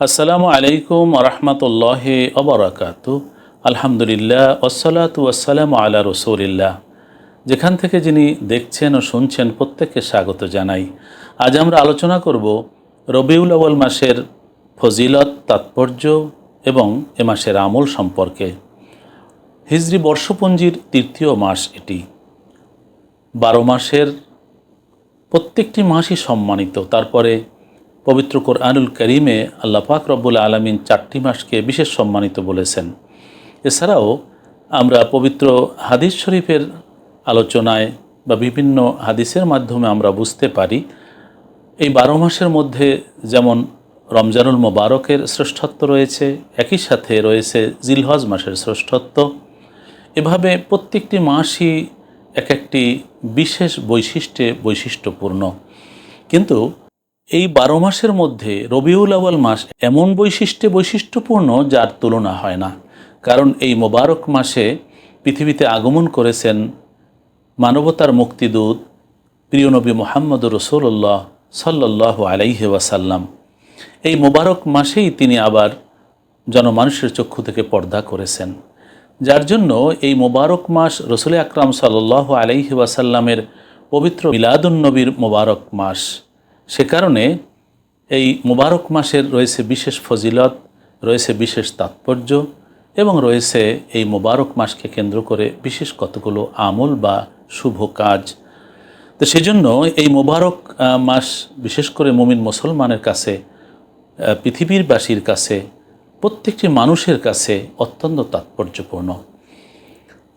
আসসালামু আলাইকুম রহমতুল্লাহ অবরাকাত আলহামদুলিল্লাহ ওসলাত ওয়াসালাম আলা রসুলিল্লাহ। যেখান থেকে যিনি দেখছেন ও শুনছেন প্রত্যেককে স্বাগত জানাই। আজ আমরা আলোচনা করব রবিউল আউ্য়াল মাসের ফজিলত, তাৎপর্য এবং এ মাসের আমল সম্পর্কে। হিজরি বর্ষপঞ্জির তৃতীয় মাস এটি। বারো মাসের প্রত্যেকটি মাসই সম্মানিত, তারপরে পবিত্র কোরআনুল করিমে আল্লাহ পাক রব্বুল আলমিন চারটি মাসকে বিশেষ সম্মানিত বলেছেন। এছাড়াও আমরা পবিত্র হাদিস শরীফের আলোচনায় বা বিভিন্ন হাদিসের মাধ্যমে আমরা বুঝতে পারি, এই বারো মাসের মধ্যে যেমন রমজানুল মোবারকের শ্রেষ্ঠত্ব রয়েছে, একই সাথে রয়েছে জিলহজ মাসের শ্রেষ্ঠত্ব। এভাবে প্রত্যেকটি মাসই এক একটি বিশেষ বৈশিষ্ট্যে বৈশিষ্ট্যপূর্ণ। কিন্তু এই বারো মাসের মধ্যে রবিউল আওয়াল মাস এমন বৈশিষ্ট্যে বৈশিষ্ট্যপূর্ণ যার তুলনা হয় না। কারণ এই মোবারক মাসে পৃথিবীতে আগমন করেছেন মানবতার মুক্তিদূত প্রিয় নবী মোহাম্মদ রসুল্লাহ সাল্লাহ আলাইহি ওয়াসাল্লাম। এই মোবারক মাসেই তিনি আবার জনমানুষের চক্ষু থেকে পর্দা করেছেন। যার জন্য এই মোবারক মাস রসুল আকরাম সাল্লাহ আলাইহি ওয়াসাল্লামের পবিত্র মিলাদুন্নবীর মোবারক মাস। সে কারণে এই মোবারক মাসের রয়েছে বিশেষ ফজিলত, রয়েছে বিশেষ তাৎপর্য এবং রয়েছে এই মোবারক মাসকে কেন্দ্র করে বিশেষ কতগুলো আমল বা শুভ কাজ। তো সেজন্য এই মোবারক মাস বিশেষ করে মুমিন মুসলমানের কাছে পৃথিবীরবাসীর কাছে, প্রত্যেকটি মানুষের কাছে অত্যন্ত তাৎপর্যপূর্ণ।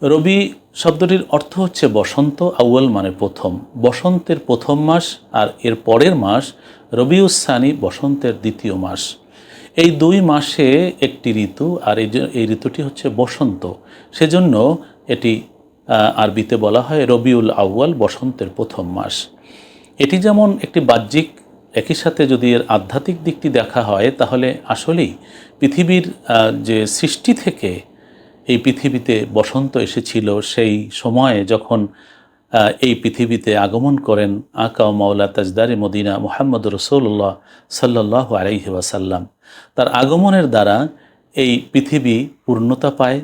রবি শব্দটির অর্থ হচ্ছে বসন্ত, আউয়াল মানে প্রথম। বসন্তের প্রথম মাস আর এর পরের মাস রবিউসানি বসন্তের দ্বিতীয় মাস। এই দুই মাসে একটি ঋতু আর এই এই ঋতুটি হচ্ছে বসন্ত। সেজন্য এটি আরবিতে বলা হয় রবিউল আউয়াল, বসন্তের প্রথম মাস। এটি যেমন একটি বাহ্যিক, একই সাথে যদি এর আধ্যাত্মিক দিকটি দেখা হয়, তাহলে আসলেই পৃথিবীর যে সৃষ্টি থেকে এই পৃথিবীতে বসন্ত এসেছিল, সেই সময়ে যখন এই পৃথিবীতে আগমন করেন আকা মাওলা তাজদারে মদিনা মোহাম্মদ রসৌল্লাহ সাল্লাহ আলাইহি ওয়াসাল্লাম। তার আগমনের দ্বারা এই পৃথিবী পূর্ণতা পায়।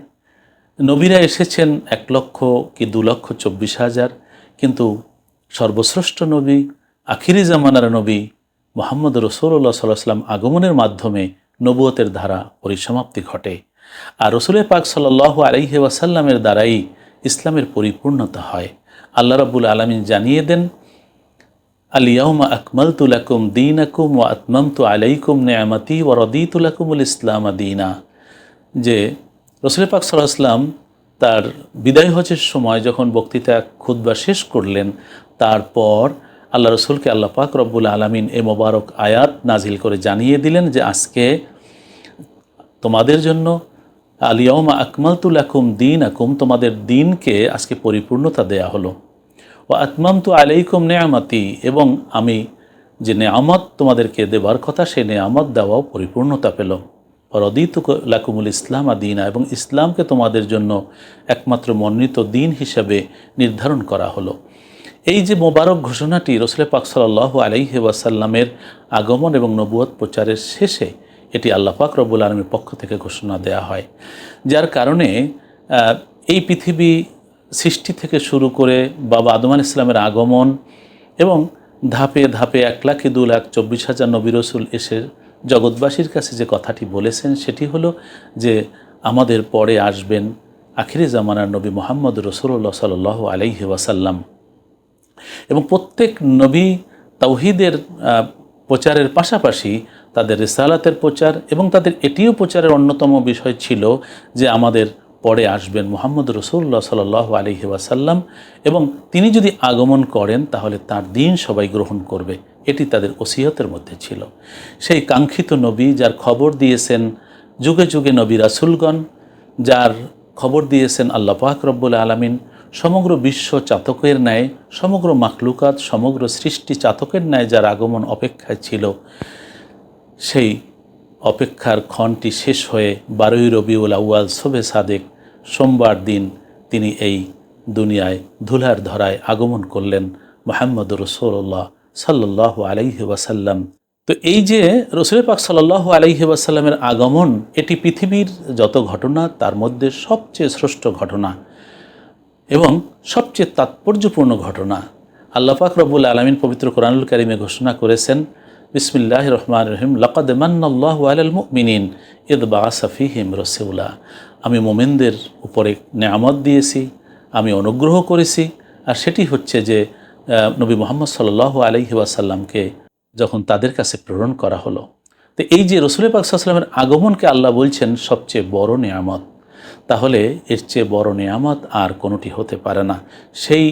নবীরা এসেছেন এক লক্ষ কি দু লক্ষ চব্বিশ হাজার, কিন্তু সর্বশ্রেষ্ঠ নবী, আখিরি জামানার নবী মোহাম্মদ রসৌল্লাহ সাল্লাহ সাল্লাম আগমনের মাধ্যমে নবুয়তের ধারা পরিসমাপ্তি ঘটে। আর রসুলের পাক সাল্লাহ আলাইহি ওয়াসাল্লামের দ্বারাই ইসলামের পরিপূর্ণতা হয়। আল্লাহ রবুল আলমিন জানিয়ে দেন আলিয়াউমা আকমালতু লাকুম দীনাকুম ওয়া আতমামতু আলাইকুম নেয়ামাতি ওয়া রদিতু লাকুমুল ইসলাম দীনা। যে রসুল পাক সাল্লাম তার বিদায় হজের সময় যখন বক্তৃতা খুদ্া শেষ করলেন, তারপর আল্লাহ রসুলকে আল্লাহ পাক রব্বুল আলমিন এ মোবারক আয়াত নাজিল করে জানিয়ে দিলেন যে, আজকে তোমাদের জন্য আলিয়মা আকমালতুল আকুম দিন আকুম তোমাদের দিনকে আজকে পরিপূর্ণতা দেয়া হলো। ও আতমাম তু আলাইকুম নেয়ামাতি, এবং আমি যে নেয়ামত তোমাদেরকে দেবার কথা, সেই নেয়ামত দেওয়াও পরিপূর্ণতা পেল। রদিত লাকুমুল ইসলাম আদিনা এবং ইসলামকে তোমাদের জন্য একমাত্র মনোনীত দিন হিসাবে নির্ধারণ করা হলো। এই যে মোবারক ঘোষণাটি রসুল পাক সাল্লাহ আলাইহি ওয়াসাল্লামের আগমন এবং নবুয়ত প্রচারের শেষে এটি আল্লাহ পাক রব্বুল আলমীর পক্ষ থেকে ঘোষণা দেয়া হয়। যার কারণে এই পৃথিবী সৃষ্টি থেকে শুরু করে বাবা আদম আল ইসলামের আগমন এবং ধাপে ধাপে এক লাখে দু লাখ চব্বিশ হাজার নবী রসুল এসে জগৎবাসীর কাছে যে কথাটি বলেছেন, সেটি হলো যে আমাদের পরে আসবেন আখিরি জামানার নবী মোহাম্মদ রসুল্লাহ সাল আলাইহি ওয়াসাল্লাম। এবং প্রত্যেক নবী তাওহিদের প্রচারের পাশাপাশি তাদের রিসালাতের প্রচার এবং তাদের এটিও প্রচারের অন্যতম বিষয় ছিল যে আমাদের পরে আসবেন মোহাম্মদ রসুল্লাহ সাল আলহি ওয়াসাল্লাম এবং তিনি যদি আগমন করেন, তাহলে তার দিন সবাই গ্রহণ করবে। এটি তাদের ওসিয়তের মধ্যে ছিল। সেই কাঙ্ক্ষিত নবী যার খবর দিয়েছেন যুগে যুগে নবী রাসুলগণ, যার খবর দিয়েছেন আল্লাহ পাক রব্বুল আলমিন, সমগ্র বিশ্ব চাতকের ন্যায়, সমগ্র মাখলুকাত, সমগ্র সৃষ্টি চাতকের ন্যায় যার আগমন অপেক্ষায় ছিল সেই অপেক্ষার ক্ষণটি শেষ হয়ে বারোই রবিউল আউয়াল শোভে সাদেক সোমবার দিন তিনি এই দুনিয়ায় ধুলার ধরায় আগমন করলেন মোহাম্মদ রসৌল্লাহ সাল্লাহ আলাইহি ওয়াসাল্লাম। তো এই যে রসুল পাক সাল্লাহ আলহি ওয়াসাল্লামের আগমন, এটি পৃথিবীর যত ঘটনা, তার মধ্যে সবচেয়ে শ্রেষ্ঠ ঘটনা এবং সবচেয়ে তাৎপর্যপূর্ণ ঘটনা। আল্লাহ পাক রব্বুল আলমিন পবিত্র কোরআনুল কারিমে ঘোষণা করেছেন বিসমিল্লাহ রহমান রহিম লকাদ মান্নাল্লাহ আলাল মুমিনিন। ইদ বা সাফিহিম রসিউল্লাহ আমি মোমেনদের উপরে নেয়ামত দিয়েছি, আমি অনুগ্রহ করেছি। আর সেটি হচ্ছে যে নবী মোহাম্মদ সাল্লাহ আলহি ওয়াসাল্লামকে যখন তাদের কাছে প্রেরণ করা হলো, তো এই যে রসুল পাক সাল্লামের আগমনকে আল্লাহ বলছেন সবচেয়ে বড় নেয়ামত, তাহলে এর চেয়ে বড় নেয়ামত আর কোনোটি হতে পারে না। সেই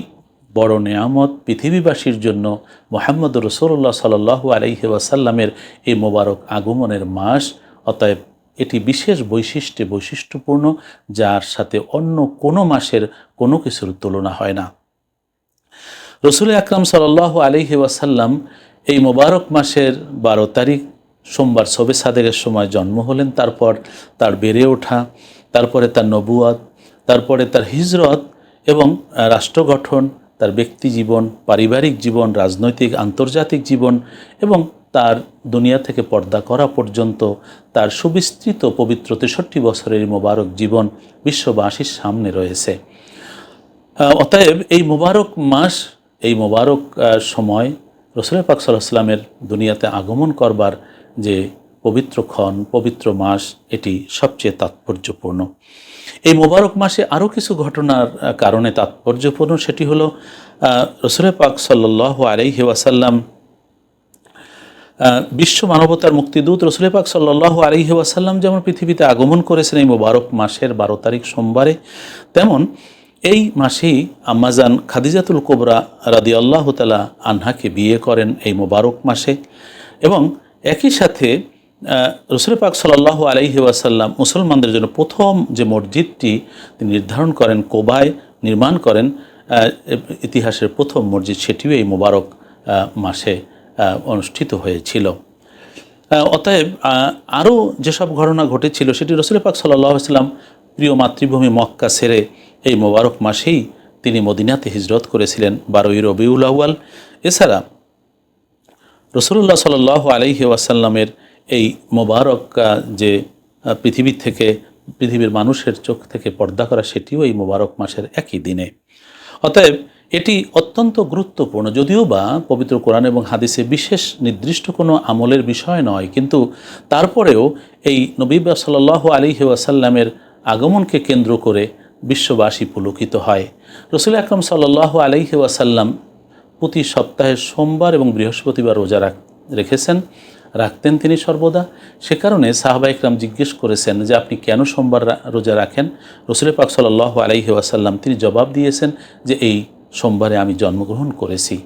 বড় নেয়ামত পৃথিবীবাসীর জন্য মোহাম্মদ রসুল্লাহ সাল্লাহ আলহি ওয়াসাল্লামের এই মোবারক আগমনের মাস, অতএব এটি বিশেষ বৈশিষ্ট্যে বৈশিষ্ট্যপূর্ণ, যার সাথে অন্য কোনো মাসের কোনো কিছুর তুলনা হয় না। রসুল আকরাম সাল্লাহ আলহি ওয়াসাল্লাম এই মোবারক মাসের বারো তারিখ, সোমবার সবে সাদেরের সময় জন্ম হলেন, তারপর তার বেড়ে ওঠা, তারপরে তার নবুয়াত, তারপরে তার হিজরত এবং রাষ্ট্র গঠন তার ব্যক্তি জীবন, পারিবারিক জীবন, রাজনৈতিক, আন্তর্জাতিক জীবন এবং তার দুনিয়া থেকে পর্দা করা পর্যন্ত তার সুবিস্তৃত পবিত্র তেষট্টি বছরের মোবারক জীবন বিশ্ববাসীর সামনে রয়েছে। অতএব এই মোবারক মাস, এই মোবারক সময় রসুল পাক সাল্লাহ সাল্লামের দুনিয়াতে আগমন করবার যে পবিত্র ক্ষণ, পবিত্র মাস, এটি সবচেয়ে তাৎপর্যপূর্ণ। এই মোবারক মাসে আরও কিছু ঘটনার কারণে তাৎপর্যপূর্ণ সেটি হলো রসুল পাক সাল্লাহ আলাইহি ওয়াসাল্লাম বিশ্ব মানবতার মুক্তিদূত রসুল পাক সাল্লাহ আলহি ওয়াসাল্লাম যেমন পৃথিবীতে আগমন করেছেন এই মোবারক মাসের বারো তারিখ সোমবারে, তেমন এই মাসেই আম্মাজান খাদিজাতুল কোবরা রাদি আল্লাহ তালা আনহাকে বিয়ে করেন এই মোবারক মাসে এবং একই সাথে রসুল পাক সাল্লাহ আলহি ওয়াসাল্লাম মুসলমানদের জন্য প্রথম যে মসজিদটি তিনি নির্ধারণ করেন, কোবায় নির্মাণ করেন ইতিহাসের প্রথম মসজিদ সেটিও এই মোবারক মাসে অনুষ্ঠিত হয়েছিল। অতএব আরও যেসব ঘটনা ঘটেছিল সেটি রসুল পাক সাল্লাহ সাল্লাম প্রিয় মাতৃভূমি মক্কা সেরে এই মোবারক মাসেই তিনি মদিনাতে হিজরত করেছিলেন, বারোই রবিউল আউয়াল। এছাড়া রসুল্লাহ সাল আলহি ওয়াসাল্লামের এই মোবারক যে পৃথিবীর থেকে, পৃথিবীর মানুষের চোখ থেকে পর্দা করা, সেটিও এই মোবারক মাসের একই দিনে। অতএব, এটি অত্যন্ত গুরুত্বপূর্ণ। যদিও বা পবিত্র কোরআন এবং হাদিসে বিশেষ নির্দিষ্ট কোনো আমলের বিষয় নয়, কিন্তু তারপরেও এই নবীব সাল্লাহ আলী ওয়াসাল্লামের আগমনকে কেন্দ্র করে বিশ্ববাসী পুলকিত হয়। রসুল আকরম সাল্লাহ আলহি ওয়াসাল্লাম প্রতি সপ্তাহে সোমবার এবং বৃহস্পতিবার রোজা রাখ, রেখেছেন। রাখতেন তিনি সর্বদা। সে কারণে সাহাবা ইকরাম জিজ্ঞেস করেছেন যে, আপনি কেন সোমবার রোজা রাখেন? রসুল পাক সাল্লাহ আলাইহি ওয়াসাল্লাম তিনি জবাব দিয়েছেন যে, এই সোমবারে আমি জন্মগ্রহণ করেছি।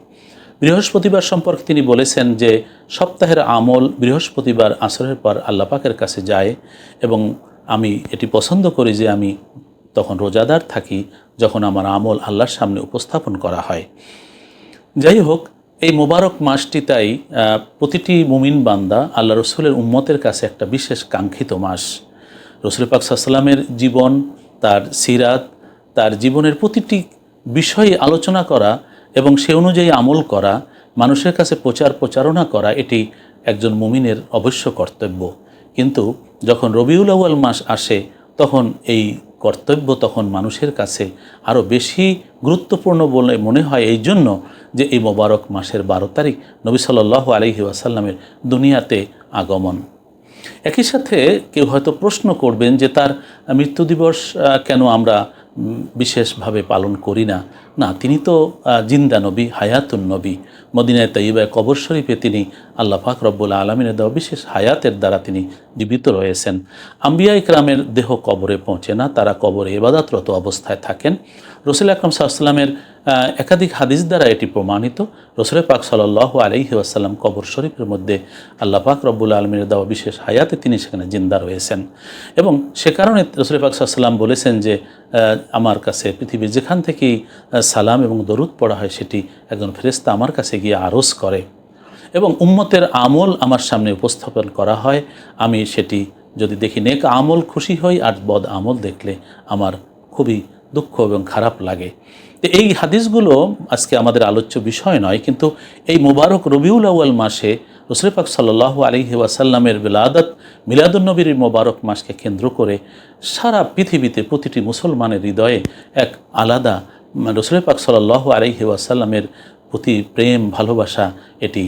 বৃহস্পতিবার সম্পর্কে তিনি বলেছেন যে, সপ্তাহের আমল বৃহস্পতিবার আসরের পর আল্লাহ পাকের কাছে যায় এবং আমি এটি পছন্দ করি যে, আমি তখন রোজাদার থাকি যখন আমার আমল আল্লাহর সামনে উপস্থাপন করা হয়। যাই হোক এই মোবারক মাসটি তাই প্রতিটি মুমিন বান্দা আল্লাহ রসুলের উম্মতের কাছে একটা বিশেষ কাঙ্ক্ষিত মাস। রসুল পাক সাল্লামের জীবন, তার সিরাত, তার জীবনের প্রতিটি বিষয়ে আলোচনা করা এবং সে অনুযায়ী আমল করা, মানুষের কাছে প্রচার প্রচারণা করা, এটি একজন মুমিনের অবশ্য কর্তব্য। কিন্তু যখন রবিউল আউয়াল মাস আসে, তখন এই কর্তব্য তখন মানুষের কাছে আরও বেশি গুরুত্বপূর্ণ বলে মনে হয়। এই জন্য যে এই মোবারক মাসের বারো তারিখ নবী সাল্লাহ আলহি ওয়াসাল্লামের দুনিয়াতে আগমন। একই সাথে কেউ হয়তো প্রশ্ন করবেন যে তার মৃত্যু দিবস কেন আমরা বিশেষভাবে পালন করি না? না, তিনি তো জিন্দা নবী, হায়াতুন নবী। মদিনায় তৈবায় কবর শরীফে তিনি আল্লাহ পাক রব্বুল আলমিনের দেওয়া বিশেষ হায়াতের দ্বারা তিনি জীবিত রয়েছেন। আম্বিয়া ইকরামের দেহ কবরে পৌঁছে না, তারা কবরে এবাদাতরত অবস্থায় থাকেন। রসুল আকরম সাল্লামের একাধিক হাদিস দ্বারা এটি প্রমাণিত। রসুল পাক সাল্লাহ আলহি আসাল্লাম কবর শরীফের মধ্যে আল্লাহ পাক রব্বুল আলমীর দেওয়া বিশেষ হায়াতে তিনি সেখানে জিন্দা রয়েছেন। এবং সে কারণে রসুল পাক সাল্লাম বলেছেন যে আমার কাছে পৃথিবীর যেখান থেকেই সালাম এবং দরুদ পড়া হয়, সেটি একজন ফেরেস্তা আমার কাছে গিয়ে আরজ করে। এবং উম্মতের আমল আমার সামনে উপস্থাপন করা হয়। আমি সেটি যদি দেখি, নেক আমল খুশি হই আর বদ আমল দেখলে আমার খুবই দুঃখ এবং খারাপ লাগে। তো এই হাদিসগুলো আজকে আমাদের আলোচ্য বিষয় নয়, কিন্তু এই মোবারক রবিউল আউয়াল মাসে রসুল পাক সাল্লাহ আলহি ওয়াসাল্লামের বিলাদত মিলাদুন্নবীর মোবারক মাসকে কেন্দ্র করে সারা পৃথিবীতে প্রতিটি মুসলমানের হৃদয়ে এক আলাদা রসুল পাক সাল্লাহ আলহি ওয়াসাল্লামের প্রতি প্রেম, ভালোবাসা এটি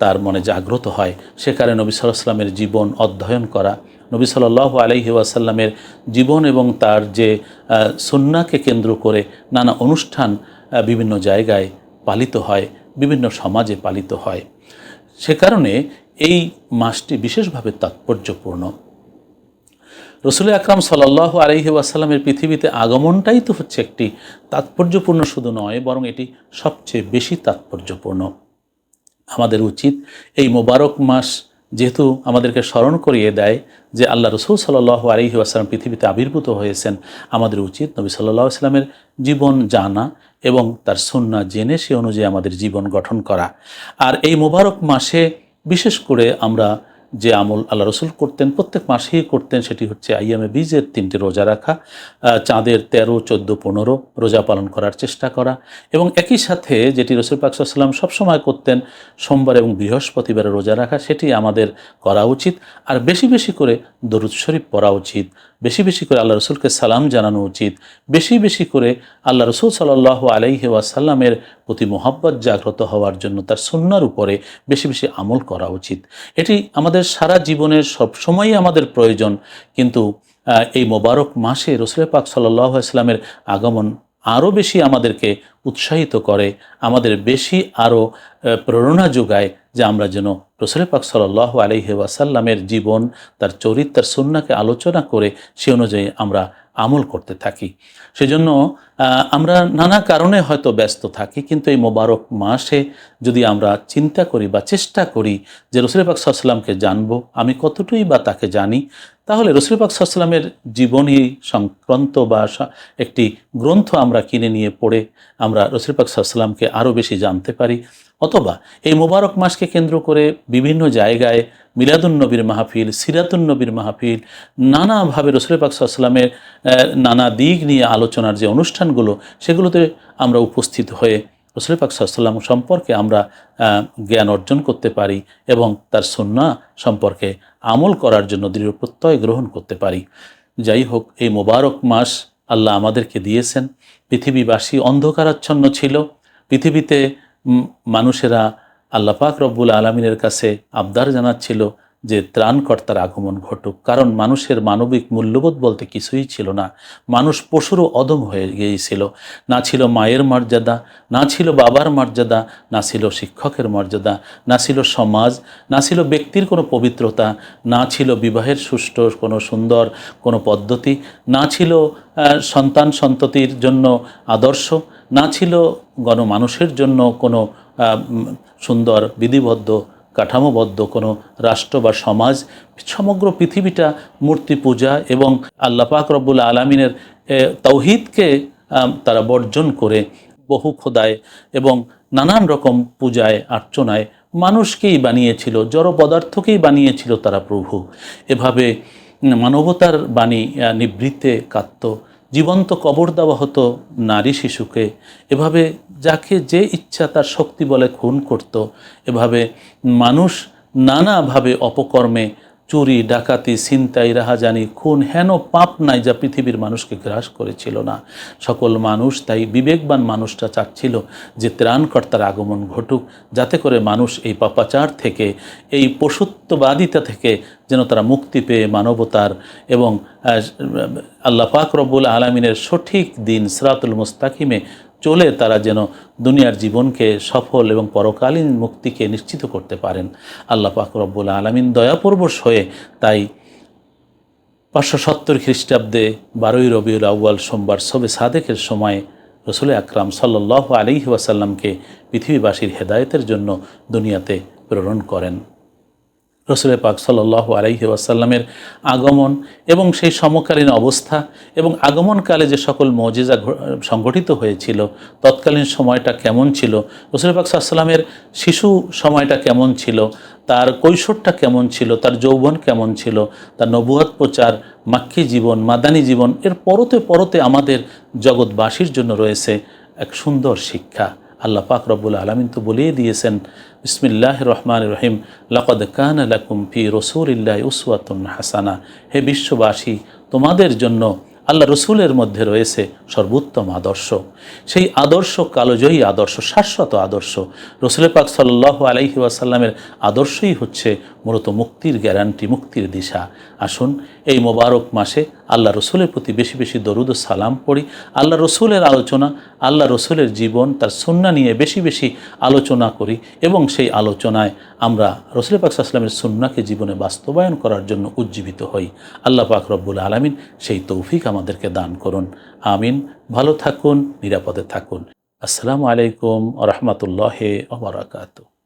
তার মনে জাগ্রত হয়। সে কারণে নবী সাল্লামের জীবন অধ্যয়ন করা, নবী সাল্লাহ আলহি ওয়াসাল্লামের জীবন এবং তার যে সুন্নাকে কেন্দ্র করে নানা অনুষ্ঠান বিভিন্ন জায়গায় পালিত হয়, বিভিন্ন সমাজে পালিত হয়। সে কারণে এই মাসটি বিশেষভাবে তাৎপর্যপূর্ণ। রসুল আকরাম সাল্লাহ আলহি ওয়াসাল্লামের পৃথিবীতে আগমনটাই তো হচ্ছে একটি তাৎপর্যপূর্ণ শুধু নয়, বরং এটি সবচেয়ে বেশি তাৎপর্যপূর্ণ। আমাদের উচিত এই মোবারক মাস যেহেতু আমাদেরকে স্মরণ করিয়ে দেয় যে আল্লাহ রসুল সাল্লাহ আলহি আসালাম পৃথিবীতে আবির্ভূত হয়েছেন, আমাদের উচিত নবী সাল্লাহ আসলামের জীবন জানা এবং তার সন্না জেনে সে অনুযায়ী আমাদের জীবন গঠন করা। আর এই মোবারক মাসে বিশেষ করে আমরা যে আমল আল্লাহ রসুল করতেন, প্রত্যেক মাসেই করতেন, সেটি হচ্ছে আইএমএ বিজের তিনটি রোজা রাখা চাঁদের তেরো, চোদ্দ, পনেরো, রোজা পালন করার চেষ্টা করা এবং একই সাথে যেটি রসুল পাকসাল্লাম সবসময় করতেন, সোমবার এবং বৃহস্পতিবারে রোজা রাখা, সেটি আমাদের করা উচিত। আর বেশি বেশি করে দরুদ শরীফ পড়া উচিত। বেশি বেশি করে আল্লাহ রসুলকে সালাম জানানো উচিত। বেশি বেশি করে আল্লাহ রসুল সাল্লাহ আলাইহি ওয়াসাল্লামের প্রতি মোহাব্বত জাগ্রত হওয়ার জন্য তার সুন্নার উপরে বেশি বেশি আমল করা উচিত। এটি আমাদের সারা জীবনের সব সময়ই আমাদের প্রয়োজন, কিন্তু এই মোবারক মাসে রসুল পাক সাল্লাহ আসলামের আগমন আরও বেশি আমাদেরকে উৎসাহিত করে, আমাদের বেশি আরও প্রেরণা যোগায় যে আমরা যেন রসুল পাক সাল্লাহ আলহি ওয়াসাল্লামের জীবন, তার চরিত্র তার সুন্নাকে আলোচনা করে সে অনুযায়ী আমরা আমল করতে থাকি। সেজন্য আমরা নানা কারণে হয়তো ব্যস্ত থাকি, কিন্তু এই মোবারক মাসে যদি আমরা চিন্তা করি বা চেষ্টা করি যে রসুল পাক সাল্লামকে জানব, আমি কতটুই বা তাকে জানি, তাহলে রসুল পাক সাল্লামের জীবনী সংক্রান্ত বা একটি গ্রন্থ আমরা কিনে নিয়ে পড়ে আমরা রসুল পাক সাল্লামকে আরও বেশি জানতে পারি। অথবা এই মোবারক মাসকে কেন্দ্র করে বিভিন্ন জায়গায় মিলাদুন্নবীর মাহফিল সিরাতুন্নবীর মাহফিল, নানাভাবে রসুল পাক সাল্লামের নানা দিক নিয়ে আলোচনার যে অনুষ্ঠানগুলো, সেগুলোতে আমরা উপস্থিত হয়ে রসুল পাক সাল্লাম সম্পর্কে আমরা জ্ঞান অর্জন করতে পারি এবং তার সন্না সম্পর্কে আমল করার জন্য দৃঢ় প্রত্যয় গ্রহণ করতে পারি। যাই হোক, এই মোবারক মাস আল্লাহ আমাদেরকে দিয়েছেন। পৃথিবীবাসী অন্ধকারাচ্ছন্ন ছিল। পৃথিবীতে মানুষেরা আল্লাহ পাক রব্বুল আলমিনের কাছে আবদার জানাচ্ছিল যে ত্রাণকর্তার আগমন ঘটুক। কারণ মানুষের মানবিক মূল্যবোধ বলতে কিছুই ছিল না। মানুষ পশুরও অদম হয়ে গিয়েছিল। না ছিল মায়ের মর্যাদা, না ছিল বাবার মর্যাদা, না ছিল শিক্ষকের মর্যাদা, না ছিল সমাজ, না ছিল ব্যক্তির কোনো পবিত্রতা, না ছিল বিবাহের সুষ্ঠু কোনো সুন্দর কোনো পদ্ধতি, না ছিল সন্তান সন্ততির জন্য আদর্শ না ছিল গণমানুষের জন্য কোনো সুন্দর, বিধিবদ্ধ, কাঠামোবদ্ধ কোনো রাষ্ট্র বা সমাজ। সমগ্র পৃথিবীটা মূর্তি পূজা এবং আল্লাহ পাক রব্বুল আলমিনের তৌহিদকে তারা বর্জন করে বহু খোদায় এবং নানান রকম পূজায় অর্চনায় মানুষকেই বানিয়েছিল, জড় পদার্থকেই বানিয়েছিল তারা প্রভু। এভাবে মানবতার বাণী নিবৃত্তে কাত্ত। জীবন্ত কবর দেওয়া হতো নারী শিশুকে। এভাবে যাকে যে ইচ্ছা তার শক্তি বলে খুন করত। এভাবে মানুষ নানাভাবে অপকর্মে চুরি, ডাকাতি, ছিনতাই, রাহাজানি, খুন, হেন পাপ নাই যা পৃথিবীর মানুষকে গ্রাস করেছিল না। সকল মানুষ তাই বিবেকবান মানুষটা চাচ্ছিল যে ত্রাণকর্তার আগমন ঘটুক, যাতে করে মানুষ এই পাপাচার থেকে, এই পশুত্ববাদিতা থেকে যেন তারা মুক্তি পেয়ে মানবতার এবং আল্লাহ পাক রব্বুল আলমিনের সঠিক দিন সিরাতুল মুস্তাকিমে চলে তারা যেন দুনিয়ার জীবনকে সফল এবং পরকালীন মুক্তিকে নিশ্চিত করতে পারেন। আল্লাহ পাক রব্বুল আলমিন দয়াপরবশ হয়ে তাই পাঁচশো সত্তর খ্রিস্টাব্দে বারোই রবিউল আউ্য়াল সোমবার সবে সাদেকের সময় রসুল আকরাম সাল্লাহ আলী ওয়াসাল্লামকে পৃথিবীবাসীর হেদায়তের জন্য দুনিয়াতে প্রেরণ করেন। রসুল পাক সাল্লাহ আলাইহি ওয়াসাল্লামের আগমন এবং সেই সমকালীন অবস্থা এবং আগমনকালে যে সকল মজেজা সংগঠিত হয়েছিল, তৎকালীন সময়টা কেমন ছিল, রসুল পাক সাল্লামের শিশু সময়টা কেমন ছিল, তার কৈশোরটা কেমন ছিল, তার যৌবন কেমন ছিল, তার নবুয়াত প্রচার, মাক্কি জীবন, মাদানী জীবন, এর পরতে পরতে আমাদের জগৎবাসীর জন্য রয়েছে এক সুন্দর শিক্ষা। আল্লাহ পাক রব্বুল আলমিন তো বলেই দিয়েছেন বিসমিল্লাহ রহমান রহিম, লকদ কান লাকুম ফি রসুলিল্লাহ উসওয়াতুন হাসানা। হে বিশ্ববাসী, তোমাদের জন্য আল্লাহ রসুলের মধ্যে রয়েছে সর্বোত্তম আদর্শ। সেই আদর্শ কালোজয়ী আদর্শ, শাশ্বত আদর্শ, রসুল পাক সাল্লাহ আলাইহি ওয়াসাল্লামের আদর্শই হচ্ছে মূলত মুক্তির গ্যারান্টি, মুক্তির দিশা। আসুন, এই মোবারক মাসে আল্লাহ রসুলের প্রতি বেশি বেশি দরুদ সালাম পড়ি। আল্লাহ রসুলের আলোচনা, আল্লাহ রসুলের জীবন, তার সুন্না নিয়ে বেশি বেশি আলোচনা করি এবং সেই আলোচনায় আমরা রসুল পাক সাল্লামের সুন্নাকে জীবনে বাস্তবায়ন করার জন্য উজ্জীবিত হই। আল্লাহ পাক রব্বুল আলমিন সেই তৌফিক আমাদেরকে দান করুন। আমিন। ভালো থাকুন, নিরাপদে থাকুন। আসসালামু আলাইকুম রহমতুল্লাহ ওবরাকাতু